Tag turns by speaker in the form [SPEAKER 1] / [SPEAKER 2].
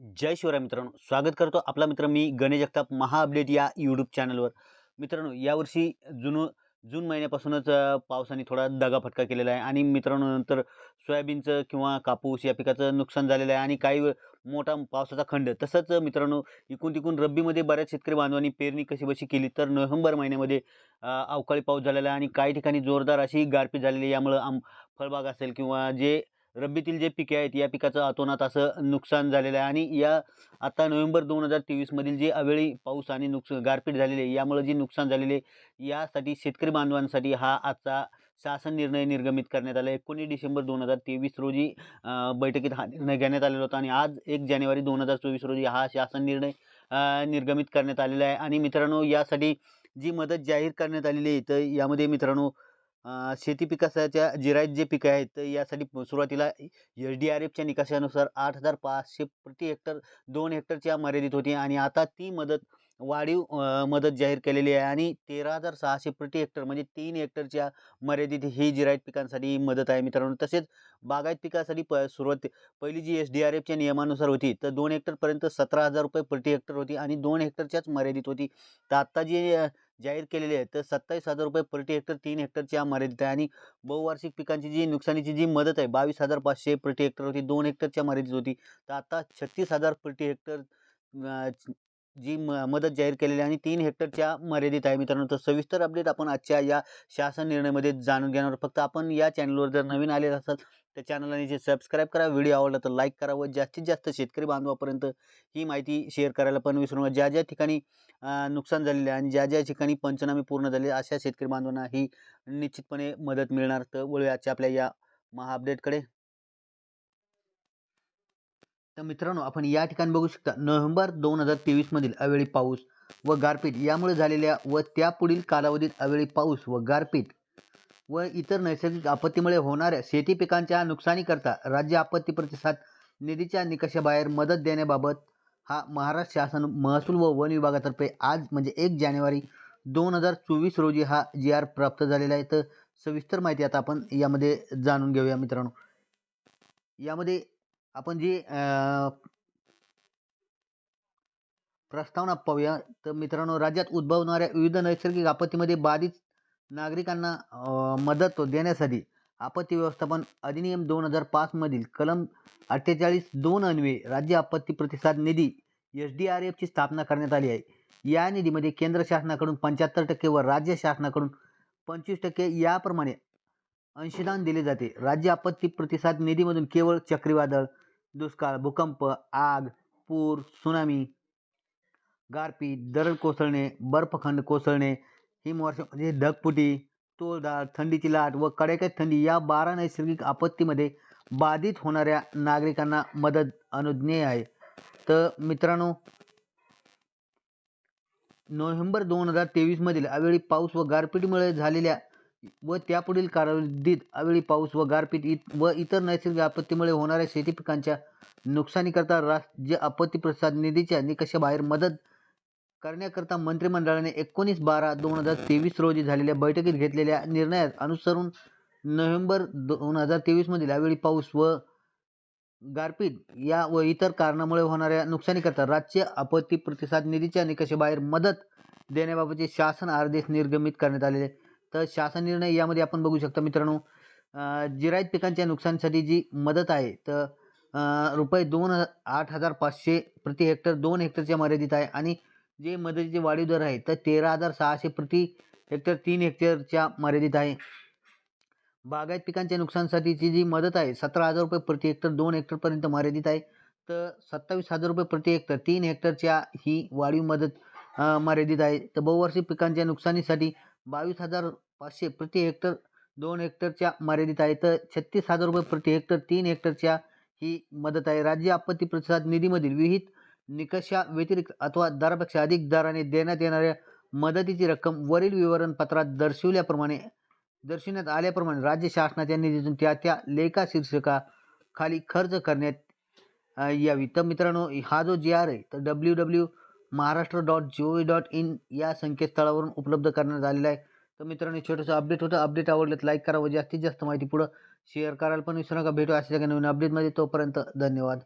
[SPEAKER 1] जय शिवराय मित्रांनो स्वागत करतो आपला मित्र मी गणेश जगताप महा अपडेट या यूट्यूब चॅनलवर मित्रांनो यावर्षी जुनो जून महिन्यापासूनच पावसाने थोडा दगाफटका केलेला आहे आणि मित्रांनो नंतर सोयाबीनचं किंवा कापूस या पिकाचं नुकसान झालेलं आहे आणि काही मोठा पावसाचा खंड. तसंच मित्रांनो इकून तिकून रब्बीमध्ये बऱ्याच शेतकरी बांधवांनी पेरणी कशी बशी केली तर नोव्हेंबर महिन्यामध्ये अवकाळी पाऊस झालेला आहे आणि काही ठिकाणी जोरदार अशी गारपीट झालेली यामुळं आम फळबाग असेल किंवा जे रब्बीतील जे पिके आहेत या पिकाचं अतोनात असं नुकसान झालेलं आहे. आणि या आता नोव्हेंबर दोन हजार तेवीसमधील जे अवेळी पाऊस आणि नुकस गारपीट झालेली आहे यामुळे जे नुकसान झालेले आहे यासाठी शेतकरी बांधवांसाठी हा आजचा शासन निर्णय निर्गमित करण्यात आला. एकोणीस डिसेंबर दोन हजार तेवीस रोजी बैठकीत हा निर्णय घेण्यात आलेला होता. आणि आज एक जानेवारी दोन हजार चोवीस रोजी हा शासन निर्णय निर्गमित करण्यात आलेला आहे. आणि मित्रांनो यासाठी जी मदत जाहीर करण्यात आलेली आहे तर यामध्ये मित्रांनो शेती पिकासाच्या जिरायत जे पिकं आहेत तर यासाठी सुरुवातीला एस डी आर एफच्या निकषानुसार आठ हजार पाचशे प्रति हेक्टर दोन हेक्टरच्या मर्यादित होती आणि आता ती मदत वाढीव मदत जाहीर केलेली आहे आणि तेरा हजार सहाशे प्रति हेक्टर म्हणजे तीन हेक्टरच्या मर्यादित ही जिरायत पिकांसाठी मदत आहे मित्रांनो. तसेच बागायत पिकासाठी प सुरुवात पहिली जी एस डी आर एफच्या नियमानुसार होती तर दोन हेक्टरपर्यंत सतरा हजार रुपये प्रति हेक्टर होती आणि दोन हेक्टरच्याच मर्यादित होती. तर आत्ता जी जाहीर केलेली आहे. तर सत्तावीस हजार रुपये प्रति हेक्टर तीन हेक्टरच्या मर्यादित आहे आणि बहुवार्षिक पिकांची जी नुकसानीची जी मदत आहे बावीस हजार पाचशे प्रति हेक्टर होती दोन हेक्टरच्या मर्यादित होती. तर आता छत्तीस हजार प्रति हेक्टर जी म मदत जाहीर केलेली आहे आणि तीन हेक्टरच्या मर्यादित आहे मित्रांनो. तर सविस्तर अपडेट आपण आजच्या या शासन निर्णयामध्ये जाणून घेणार फक्त आपण या चॅनलवर जर नवीन आलेला असाल त्या चॅनलला निश्चित सबस्क्राईब करा व्हिडिओ आवडला तर लाईक करा व जास्तीत जास्त शेतकरी बांधवापर्यंत ही माहिती शेअर करायला पण विसरू नका. ज्या ज्या ठिकाणी नुकसान झालेले आहे आणि ज्या ज्या ठिकाणी पंचनामे पूर्ण झाले अशा शेतकरी बांधवांना ही निश्चितपणे मदत मिळणार. तर वळूयाच्या आपल्या या महा अपडेटकडे. तर मित्रांनो आपण या ठिकाणी बघू शकता नोव्हेंबर दोन हजार तेवीसमधील अवेळी पाऊस व गारपीट. यामुळे झालेल्या व त्यापुढील कालावधीत अवेळी पाऊस व गारपीट व इतर नैसर्गिक आपत्तीमुळे होणाऱ्या शेती पिकांच्या नुकसानीकरता राज्य आपत्ती प्रतिसाद निधीच्या निकषाबाहेर मदत देण्याबाबत हा महाराष्ट्र शासन महसूल व वन विभागातर्फे आज म्हणजे एक जानेवारी दोन हजार चोवीस रोजी हा जी आर प्राप्त झालेला आहे. तर सविस्तर माहिती आता आपण यामध्ये जाणून घेऊया मित्रांनो. यामध्ये आपण जी प्रस्तावना पाहूया. तर मित्रांनो राज्यात उद्भवणाऱ्या विविध नैसर्गिक आपत्तीमध्ये बाधित नागरिकांना मदत देण्यासाठी आपत्ती व्यवस्थापन अधिनियम दोन हजार पाचमधील कलम अठ्ठेचाळीस दोन अन्वये राज्य आपत्ती प्रतिसाद निधी एस डी आर एफची स्थापना करण्यात आली आहे. या निधीमध्ये केंद्र शासनाकडून पंच्याहत्तर टक्के व राज्य शासनाकडून पंचवीस टक्के याप्रमाणे अंशदान दिले जाते. राज्य आपत्ती प्रतिसाद निधीमधून केवळ चक्रीवादळ दुष्काळ भूकंप आग पूर सुनामी गारपीट दरड कोसळणे बर्फखंड कोसळणे हिमवर्षाव म्हणजे ढगफुटी टोळधाड थंडीची लाट व कडाक्यात थंडी या बारा नैसर्गिक आपत्तीमध्ये बाधित होणाऱ्या नागरिकांना मदत अनुज्ञेय आहे. तर मित्रांनो नोव्हेंबर दोन हजार तेवीसमधील अवेळी पाऊस व गारपीटमुळे झालेल्या व त्यापुढील कालावधीत अवेळी पाऊस व गारपीट इत व इतर नैसर्गिक आपत्तीमुळे होणाऱ्या शेती पिकांच्या नुकसानीकरता राज्य आपत्ती प्रतिसाद निधीच्या निकषाबाहेर मदत करण्याकरता मंत्रिमंडळाने एकोणीस बारा दोन हजार तेवीस रोजी झालेल्या बैठकीत घेतलेल्या निर्णयात अनुसरून नोव्हेंबर दोन हजार तेवीसमधील यावेळी पाऊस व गारपीट या व इतर कारणामुळे होणाऱ्या नुकसानीकरता राज्य आपत्ती प्रतिसाद निधीच्या निकषाबाहेर मदत देण्याबाबतचे शासन आदेश निर्गमित करण्यात आलेले तर शासन निर्णय यामध्ये आपण बघू शकता मित्रांनो जिरायत पिकांच्या नुकसानीसाठी जी मदत आहे तर रुपये दोन आठ हजार पाचशे प्रति हेक्टर दोन हेक्टरच्या मर्यादित आहे आणि जे मदतीचे वाढीव दर आहे तर तेरा हजार सहाशे प्रति हेक्टर तीन हेक्टरच्या मर्यादित आहे. बागायत पिकांच्या नुकसानसाठीची जी मदत आहे सतरा हजार रुपये प्रति हेक्टर दोन हेक्टरपर्यंत मर्यादित आहे. तर सत्तावीस हजार रुपये प्रति हेक्टर तीन हेक्टरच्या ही वाढीव मदत मर्यादित आहे. तर बहुवार्षिक पिकांच्या नुकसानीसाठी बावीस हजार पाचशे प्रति हेक्टर दोन हेक्टरच्या मर्यादित आहे. तर छत्तीस हजार रुपये प्रति हेक्टर तीन हेक्टरच्या ही मदत आहे. राज्य आपत्ती प्रतिसाद निधीमधील विहित निकषा व्यतिरिक्त अथवा दरापेक्षा अधिक दराने देण्यात येणाऱ्या मदतीची रक्कम वरील विवरणपत्रात दर्शविल्याप्रमाणे दर्शविण्यात आल्याप्रमाणे राज्य शासनाच्या निधीतून त्या त्या लेखा शीर्षकाखाली खर्च करण्यात यावी. तर मित्रांनो हा जो जी आर आहे तर W W Maharashtra dot G O V dot in या संकेतस्थळावरून उपलब्ध करण्यात आलेला आहे. तर मित्रांनो छोटंसं अपडेट होतं. अपडेट आवडलं लाईक करा व जास्तीत जास्त माहिती पुढं शेअर करायला पण विसरू नका. भेटू अशा नवीन अपडेटमध्ये. तोपर्यंत धन्यवाद.